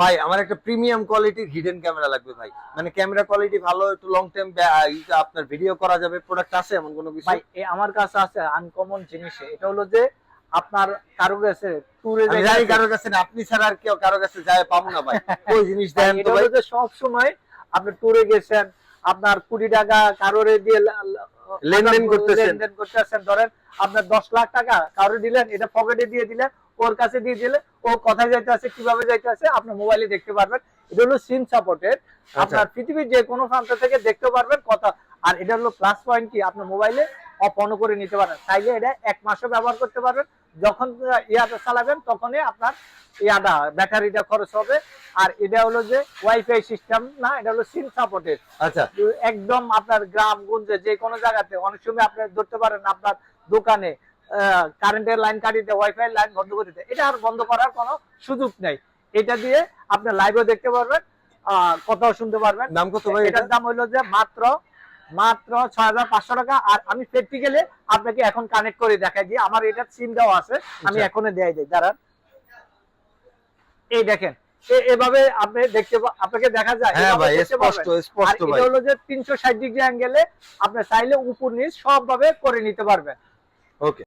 ভাই আমার একটা প্রিমিয়াম কোয়ালিটির হিডেন ক্যামেরা লাগবে ভাই। মানে ক্যামেরা কোয়ালিটি ভালো একটু লং টাইম আপনার ভিডিও করা যাবে প্রোডাক্ট আছে এমন কোনো কিছু? ভাই এ আমার কাছে আছে আনকমন জিনিস এটা হলো যে আপনার কারও কাছে ট্যুরে যাই জানি কারোর কাছে না, আপনি ছাড়া আর কেউ কারোর কাছে যায় পাবো না ভাই। ওই জিনিস দেন তো এটা ভাই। হলো যে সব সময় আপনি ট্যুরে গেছেন আপনার কুড়ি টাকা কারোরে দিয়ে লেনদেন করতেছেন। লেনদেন করতেছেন ধরেন আপনার দশ লাখ টাকা কারও দিলেন এটা পকেটে দিয়ে দিলেন ওর কাছে দিয়ে দিলে ও কোথায় যাইতে আছে কীভাবে যাইতে আছে আপনার মোবাইলে দেখতে পারবেন। এটা হলো সিম সাপোর্টেড আচ্ছা। আপনার পৃথিবীর যে কোনো প্রান্ত থেকে দেখতে পারবেন কথা। আর এটা হলো প্লাস পয়েন্ট কি? আপনার মোবাইলে অফ অন করে নিতে পারেন। চাইলে এটা এক মাসও ব্যবহার করতে পারবেন। যখন ইয়াটা চালাবেন তখনই আপনার ইয়াটা ব্যাটারিটা খরচ হবে। আর এটা হলো যে ওয়াইফাই সিস্টেম না? এটা হলো সিম সাপোর্টেড আচ্ছা। একদম আপনার গ্রাম গঞ্জে যে কোনো জায়গাতে। অনেক সময় আপনি ধরতে পারেন আপনার দোকানে কারেন্টের লাইন কাটিতে ওয়াইফাই লাইন বন্ধ করে দিতে। এটা আর বন্ধ করার কোনো সুযোগ নেই। এটা দিয়ে আপনি লাইভও দেখতে পারবেন আহ, কথাও শুনতে পারবেন। দাম কত ভাই এটার দাম হলো যে মাত্র মাত্র ছয় হাজার পাঁচশো টাকা। আর আমি প্র্যাকটিক্যালি আপনাকে এখন কানেক্ট করে দেখাই যে আমার এটা সিম দেওয়া আছে। আমি আচ্ছা। এখনই দেয় দিই। দাঁড়ান। এই দেখেন এভাবে আপনি দেখতে আপনাকে দেখা যায়। হ্যাঁ ভাই স্পষ্ট স্পষ্ট ভাই এটা হলো যে তিনশো ষাট ডিগ্রি অ্যাঙ্গেলে আপনি চাইলে উপর নিচ সবভাবে করে নিতে পারবেন। ওকে